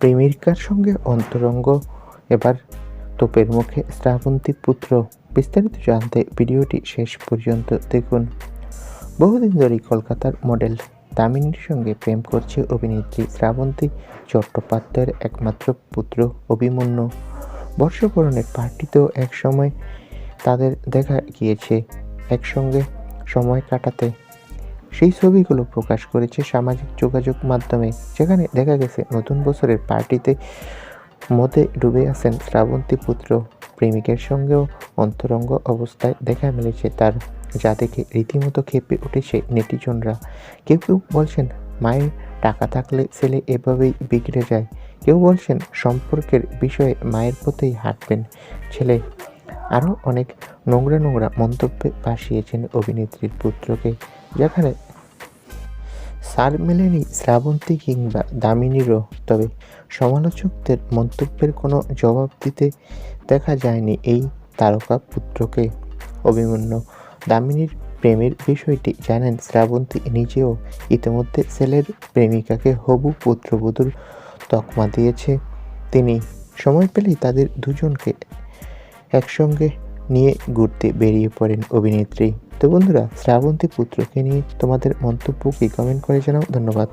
প্রেমিকার সঙ্গে অন্তরঙ্গ। এবার তোপের মুখে শ্রাবন্তী পুত্র। বিস্তারিত জানতে ভিডিওটি শেষ পর্যন্ত দেখুন। বহুদিন ধরেই কলকাতার মডেল দামিনীর সঙ্গে প্রেম করছে অভিনেত্রী শ্রাবন্তী চট্টোপাধ্যায়ের একমাত্র পুত্র অভিমন্যু। বর্ষবরণের পার্টিতেও একসময় তাদের দেখা গিয়েছে। একসঙ্গে সময় কাটাতে সেই ছবিগুলো প্রকাশ করেছে সামাজিক যোগাযোগ মাধ্যমে, যেখানে দেখা গেছে নতুন বছরের পার্টিতে মধ্যে ডুবে আছেন শ্রাবন্তী পুত্র। প্রেমিকের সঙ্গেও অন্তরঙ্গ অবস্থায় দেখা মিলেছে তার। যা দেখে রীতিমতো খেপে উঠেছে নেটিজনরা। কেউ কেউ বলছেন, মায়ের টাকা থাকলে ছেলে এভাবেই বিগড়ে যায়। কেউ বলছেন, সম্পর্কের বিষয়ে মায়ের পথেই হাঁটবেন। ছেলে, আরও অনেক নোংরা নোংরা মন্তব্যে ভাসিয়েছেন অভিনেত্রীর পুত্রকে, যেখানে সার মেলেনি শ্রাবন্তী কিংবা দামিনীরও তবে সমালোচকদের মন্তব্যের কোনো জবাব দিতে দেখা যায়নি এই তারকা পুত্রকে। অভিমন্যু, দামিনীর প্রেমের বিষয়টি জানেন শ্রাবন্তী নিজেও ইতিমধ্যে ছেলের প্রেমিকাকে হবু পুত্রবধূর তকমা দিয়েছে তিনি। সময় পেলেই তাদের দুজনকে একসঙ্গে নিয়ে ঘুরতে বেরিয়ে পড়েন অভিনেত্রী। তো বন্ধুরা শ্রাবন্তী পুত্রকে নিয়ে তোমাদের মন্তব্য কি? কমেন্ট করে জানাও ধন্যবাদ।